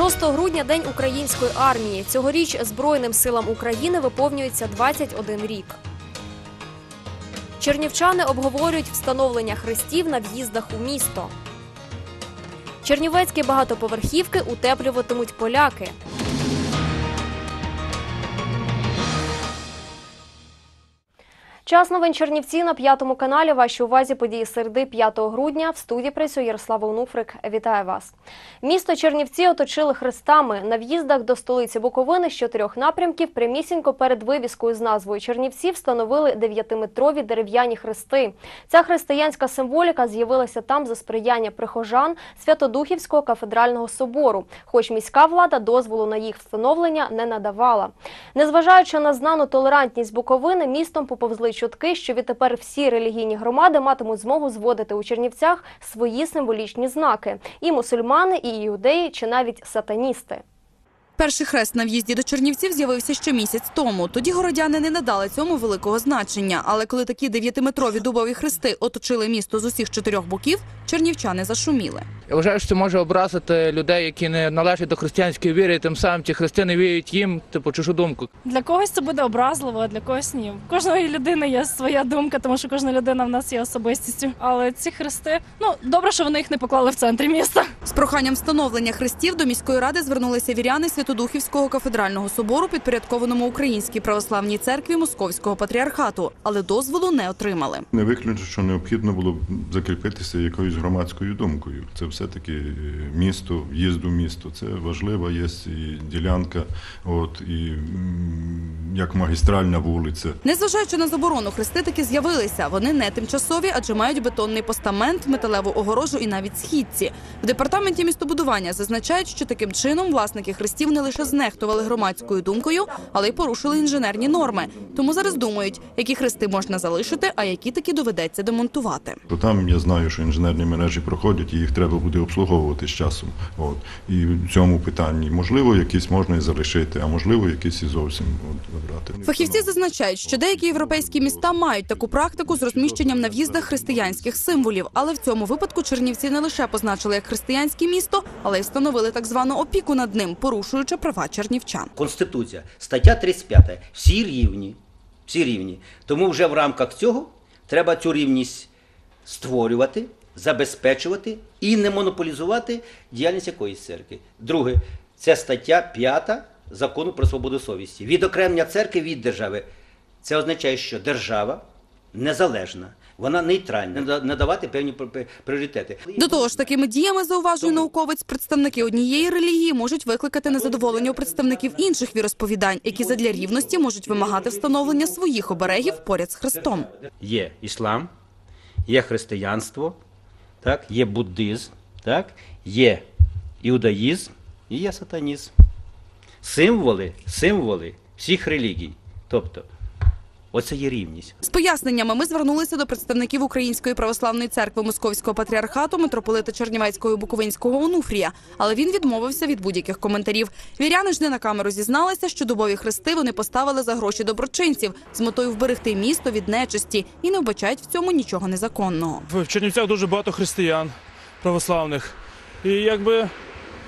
6 грудня День української армії. Цьогоріч Збройним силам України виповнюється 21 рік. Чернівчани обговорюють встановлення хрестів на в'їздах у місто. Чернівецькі багатоповерхівки утеплюватимуть поляки. Час новин Чернівці на п'ятому каналі. Вашій увазі події середи 5 грудня. В студії працює Ярослава Онуфрик. Вітаю вас. Місто Чернівці оточили хрестами на в'їздах до столиці Буковини з чотирьох напрямків. Прямісінько перед вивіскою з назвою Чернівці встановили дев'ятиметрові дерев'яні хрести. Ця християнська символіка з'явилася там за сприяння прихожан Святодухівського кафедрального собору. Хоч міська влада дозволу на їх встановлення не надавала. Незважаючи на знану толерантність Буковини, містом поповзли чутки, що відтепер всі релігійні громади матимуть змогу зводити у Чернівцях свої символічні знаки і мусульмани, і іудеї, чи навіть сатаністи. Перший хрест на в'їзді до Чернівців з'явився ще місяць тому. Тоді городяни не надали цьому великого значення. Але коли такі дев'ятиметрові дубові хрести оточили місто з усіх чотирьох боків, чернівчани зашуміли. Я вважаю, що це може образити людей, які не належать до християнської віри, і тим самим ті християни віють їм, типу, чужу думку. Для когось це буде образливо, а для когось ні. У Кожної людини є своя думка, тому що кожна людина в нас є особистістю. Але ці хрести, ну добре, що вони їх не поклали в центрі міста. З проханням встановлення хрестів до міської ради звернулися віряни Святодухівського кафедрального собору, підпорядкованому Українській православній церкві Московського патріархату, але дозволу не отримали. Не виключно, що необхідно було б закріпитися якоюсь громадською думкою. Це все-таки е, місто, в'їзд у місто. Це важлива є і ділянка, от і як магістральна вулиця. Незважаючи на заборону, хрести таки з'явилися. Вони не тимчасові, адже мають бетонний постамент, металеву огорожу і навіть східці. В департаменті містобудування зазначають, що таким чином власники хрестів не лише знехтували громадською думкою, але й порушили інженерні норми. Тому зараз думають, які хрести можна залишити, а які таки доведеться демонтувати. То там я знаю, що інженерні мережі проходять, і їх треба буде обслуговувати з часом. От і в цьому питанні можливо, якісь можна і залишити, а можливо, якісь і зовсім от, забрати. Фахівці зазначають, що деякі європейські міста мають таку практику з розміщенням на в'їздах християнських символів. Але в цьому випадку Чернівці не лише позначили як християнське місто, але й встановили так звану опіку над ним, порушуючи права чернівчан. Конституція, стаття 35. Всі рівні. Всі рівні. Тому вже в рамках цього треба цю рівність створювати, забезпечувати і не монополізувати діяльність якоїсь церкви. Друге, це стаття 5 закону про свободу совісті. Відокремлення церкви від держави. Це означає, що держава незалежна, вона нейтральна, не надавати певні пр- пріоритети. До того ж, такими діями зауважує науковець, представники однієї релігії можуть викликати незадоволення у представників інших віросповідань, які задля рівності можуть вимагати встановлення своїх оберегів поряд з Христом. Є іслам, є християнство, так, є буддизм, так, є іудаїзм і є сатанізм. Символи, символи всіх релігій. Тобто, оце є рівність. З поясненнями ми звернулися до представників Української православної церкви Московського патріархату митрополита Чернівецького і Буковинського Онуфрія, але він відмовився від будь-яких коментарів. Віряни ж не на камеру зізналися, що дубові хрести вони поставили за гроші доброчинців з метою вберегти місто від нечисті і не вбачають в цьому нічого незаконного. В Чернівцях дуже багато християн православних. І якби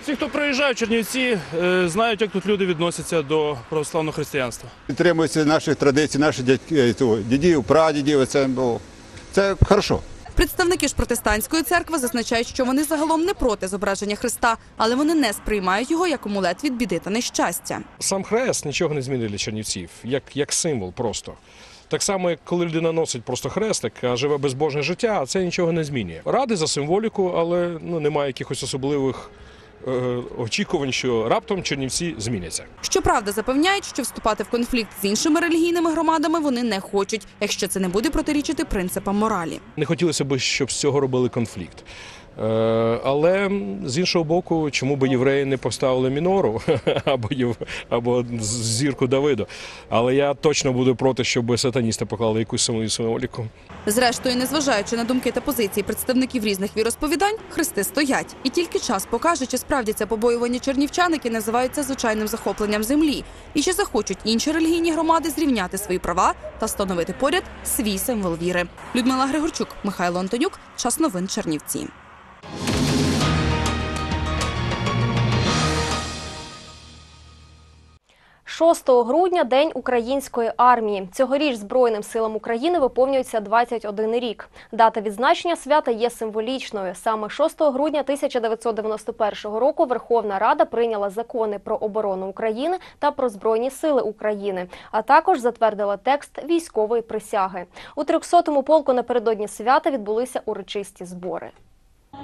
всі, хто приїжджає в Чернівці, е, знають, як тут люди відносяться до православного християнства. Підтримуються наших традицій, наших дядь- дідів, прадідів. Це було це хорошо. Представники ж протестантської церкви зазначають, що вони загалом не проти зображення Христа, але вони не сприймають його як амулет від біди та нещастя. Сам хрест нічого не змінив для чернівців, як, як символ просто. Так само, як коли людина носить просто хрестик, а живе безбожне життя, це нічого не змінює. Ради за символіку, але ну, немає якихось особливих е, очікувань, що раптом чернівці зміняться. Щоправда, запевняють, що вступати в конфлікт з іншими релігійними громадами вони не хочуть, якщо це не буде протирічити принципам моралі. Не хотілося б, щоб з цього робили конфлікт. Е, але з іншого боку, чому би євреї не поставили мінору або або зірку Давиду? Але я точно буду проти, щоб сатаністи поклали якусь свою символіку. Зрештою, незважаючи на думки та позиції представників різних віросповідань, хрести стоять. І тільки час покаже, чи справдяться побоювання чернівчан, які називаються звичайним захопленням землі, і чи захочуть інші релігійні громади зрівняти свої права та встановити поряд свій символ віри. Людмила Григорчук, Михайло Антонюк, час новин Чернівці. 6 грудня День української армії. Цьогоріч Збройним силам України виповнюється 21 рік. Дата відзначення свята є символічною. Саме 6 грудня 1991 року Верховна Рада прийняла закони про оборону України та про Збройні сили України, а також затвердила текст військової присяги. У 300-му полку напередодні свята відбулися урочисті збори.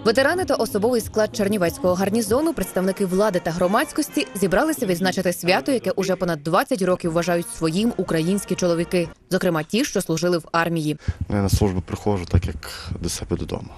Ветерани та особовий склад Чернівецького гарнізону, представники влади та громадськості зібралися відзначити свято, яке уже понад 20 років вважають своїм українські чоловіки, зокрема ті, що служили в армії. Я на службу приходжу так, як до себе додому.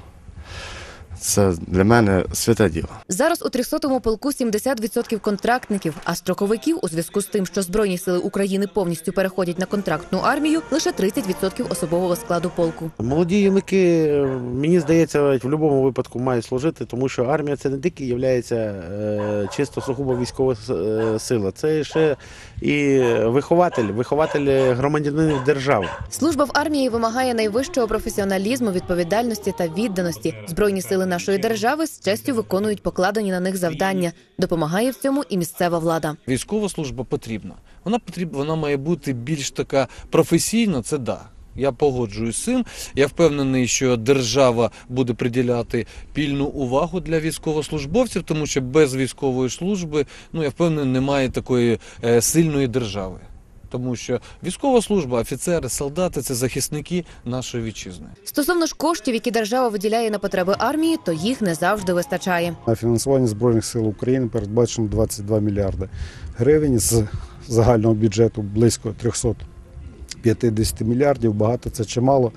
Це для мене святе діло. Зараз у 300-му полку 70% контрактників, а строковиків у зв'язку з тим, що збройні сили України повністю переходять на контрактну армію, лише 30% особового складу полку. Молоді юнаки, е, мені здається, в будь-якому випадку мають служити, тому що армія це не тільки є е, чисто сугубо військова е, сила, це ще і вихователь, вихователь громадянинів держави. Служба в армії вимагає найвищого професіоналізму, відповідальності та відданості. Збройні сили нашої держави з честю виконують покладені на них завдання. Допомагає в цьому і місцева влада. Військова служба потрібна. Вона потрібна, вона має бути більш така професійна. Це да. Я погоджуюсь з цим. Я впевнений, що держава буде приділяти пільну увагу для військовослужбовців, тому що без військової служби, ну я впевнений, немає такої е, сильної держави. Тому що військова служба, офіцери, солдати це захисники нашої вітчизни. Стосовно ж коштів, які держава виділяє на потреби армії, то їх не завжди вистачає. На фінансування Збройних сил України передбачено 22 мільярди гривень з загального бюджету близько 350 мільярдів. Багато це чимало.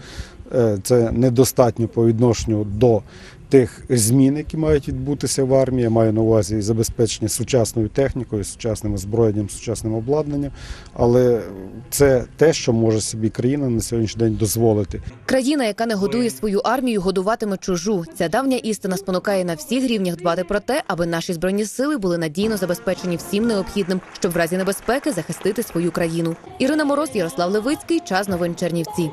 Е, Це недостатньо по відношенню до тих змін, які мають відбутися в армії. Я маю на увазі і забезпечення сучасною технікою, сучасним озброєнням, сучасним обладнанням. Але це те, що може собі країна на сьогоднішній день дозволити. Країна, яка не годує свою армію, годуватиме чужу. Ця давня істина спонукає на всіх рівнях дбати про те, аби наші збройні сили були надійно забезпечені всім необхідним, щоб в разі небезпеки захистити свою країну. Ірина Мороз, Ярослав Левицький, час новин Чернівці.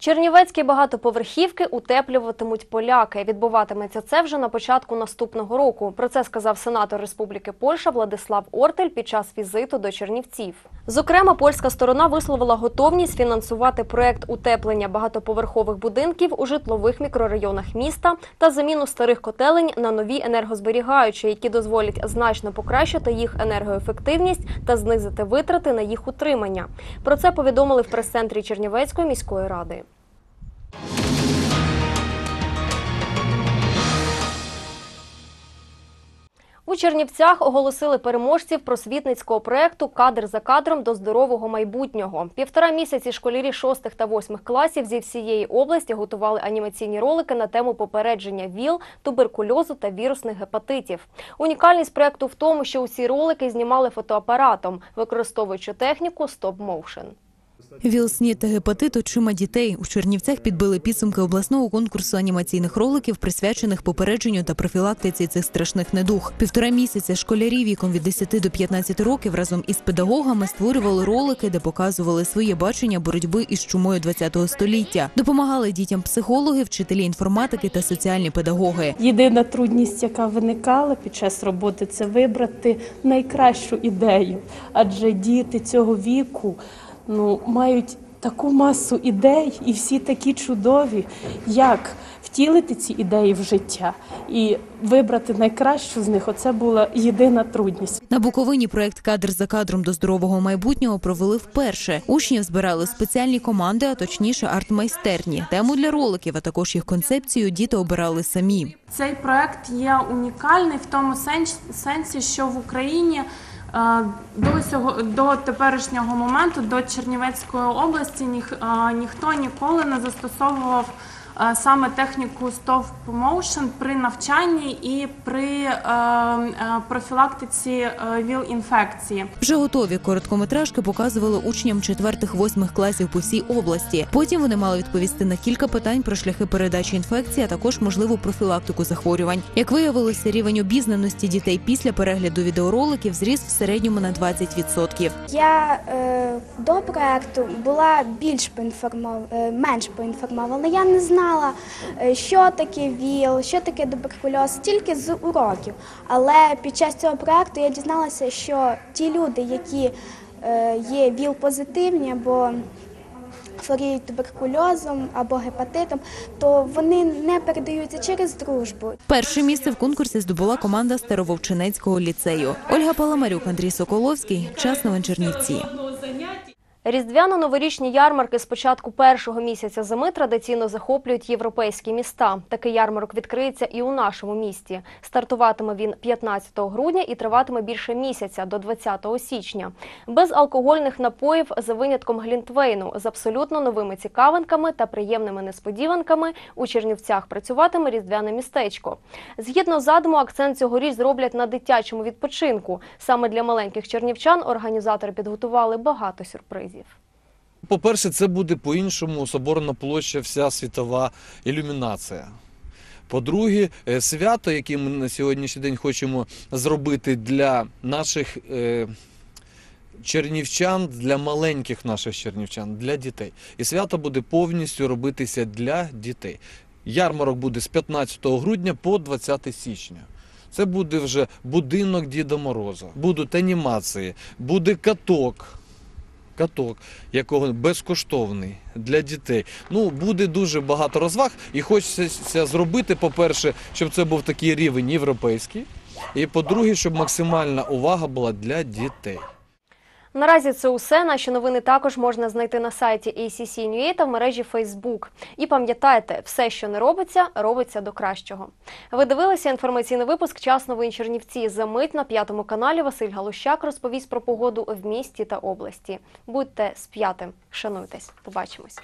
Чернівецькі багатоповерхівки утеплюватимуть поляки. Відбуватиметься це вже на початку наступного року. Про це сказав сенатор Республіки Польща Владислав Ортель під час візиту до Чернівців. Зокрема, польська сторона висловила готовність фінансувати проект утеплення багатоповерхових будинків у житлових мікрорайонах міста та заміну старих котелень на нові енергозберігаючі, які дозволять значно покращити їх енергоефективність та знизити витрати на їх утримання. Про це повідомили в прес-центрі Чернівецької міської ради. У Чернівцях оголосили переможців просвітницького проєкту Кадр за кадром до здорового майбутнього. Півтора місяці школярі шостих та восьмих класів зі всієї області готували анімаційні ролики на тему попередження ВІЛ, туберкульозу та вірусних гепатитів. Унікальність проєкту в тому, що усі ролики знімали фотоапаратом, використовуючи техніку стоп-моушен. ВІЛ, СНІД та гепатит очима дітей у Чернівцях підбили підсумки обласного конкурсу анімаційних роликів, присвячених попередженню та профілактиці цих страшних недуг. Півтора місяця школярі віком від 10 до 15 років разом із педагогами створювали ролики, де показували своє бачення боротьби із чумою 20-го століття. Допомагали дітям психологи, вчителі інформатики та соціальні педагоги. Єдина трудність, яка виникала під час роботи, це вибрати найкращу ідею, адже діти цього віку ну, мають таку масу ідей, і всі такі чудові, як втілити ці ідеї в життя і вибрати найкращу з них. Оце була єдина трудність. На Буковині проект Кадр за кадром до здорового майбутнього провели вперше. Учнів збирали спеціальні команди, а точніше арт-майстерні. Тему для роликів, а також їх концепцію діти обирали самі. Цей проект є унікальний в тому сенсі, що в Україні до цього до теперішнього моменту, до Чернівецької області, ніх, ніхто ніколи не застосовував саме техніку stop motion при навчанні і при е, е, профілактиці е, ВІЛ-інфекції. Вже готові короткометражки показували учням четвертих-восьмих класів по всій області. Потім вони мали відповісти на кілька питань про шляхи передачі інфекції, а також можливу профілактику захворювань. Як виявилося, рівень обізнаності дітей після перегляду відеороликів зріс в середньому на 20%. Я е, до проекту була більш поінформована, менш поінформована. Я не знала. Знала, е, що таке ВІЛ, що таке туберкульоз, тільки з уроків. Але під час цього проекту я дізналася, що ті люди, які е, є ВІЛ-позитивні або хворіють туберкульозом або гепатитом, то вони не передаються через дружбу. Перше місце в конкурсі здобула команда Старововчинецького ліцею. Ольга Паламарюк, Андрій Соколовський. Час новин Чернівці. Різдвяно-новорічні ярмарки з початку першого місяця зими традиційно захоплюють європейські міста. Такий ярмарок відкриється і у нашому місті. Стартуватиме він 15 грудня і триватиме більше місяця до 20 січня. Без алкогольних напоїв за винятком глінтвейну з абсолютно новими цікавинками та приємними несподіванками у Чернівцях працюватиме різдвяне містечко. Згідно задуму, акцент цьогоріч зроблять на дитячому відпочинку. Саме для маленьких чернівчан організатори підготували багато сюрпризів. По-перше, це буде по-іншому соборна площа, вся світова ілюмінація. По-друге, е, свято, яке ми на сьогоднішній день хочемо зробити для наших е, чернівчан, для маленьких наших чернівчан, для дітей. І свято буде повністю робитися для дітей. Ярмарок буде з 15 грудня по 20 січня. Це буде вже будинок Діда Мороза, будуть анімації, буде каток каток, якого безкоштовний для дітей. Ну буде дуже багато розваг, і хочеться зробити, по-перше, щоб це був такий рівень європейський, і по-друге, щоб максимальна увага була для дітей. Наразі це усе. Наші новини також можна знайти на сайті ACC.NUA та в мережі Facebook. І пам'ятайте, все, що не робиться, робиться до кращого. Ви дивилися інформаційний випуск «Час новин Чернівці». За мить на п'ятому каналі Василь Галущак розповість про погоду в місті та області. Будьте з. Шануйтесь. Побачимось.